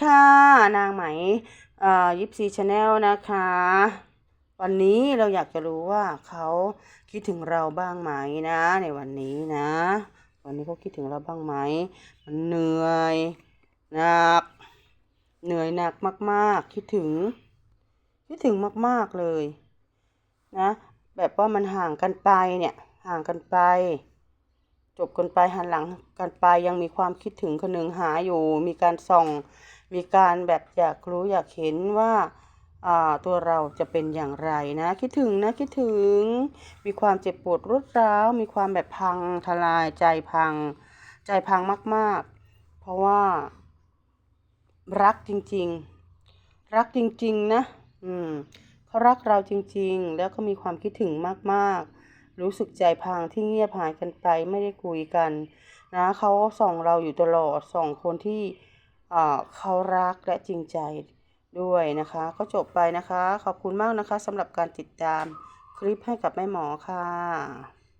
ค่ะ นางไหม่ยิปซีชาแนลนะคะ วันนี้เราอยากจะรู้ว่าเขาคิดถึงเราบ้างไหมนะ ในวันนี้นะ วันนี้เขาคิดถึงเราบ้างไหมมันเหนื่อยหนัก เหนื่อยหนักมาก ๆ คิดถึง คิดถึงมาก ๆ เลยนะ แบบว่ามันห่างกันไปเนี่ย ห่างกันไป จบกันไปหันหลังกันไปยังมีความคิดถึงคนหนึ่งหาอยู่ มีการส่อง มีการแบบอยากรู้อยากเห็นว่าตัวเราจะเป็นอย่างไรนะ คิดถึงนะคิดถึง มีความเจ็บปวดรุดร้าว มีความแบบพังทลายใจพัง ใจพังมาก ๆ เพราะว่า รักจริง ๆ รักจริง ๆ นะ อืมเขารักเราจริง ๆ แล้วก็มีความคิดถึงมาก ๆ รู้สึกใจพังที่เงียบหายกันไปไม่ได้คุยกัน นะเขาส่องเราอยู่ตลอดส่องคนที่ เขารักและจริงใจด้วยนะคะ ก็จบไปนะคะ ขอบคุณมากนะคะสำหรับการติดตามคลิปให้กับแม่หมอค่ะ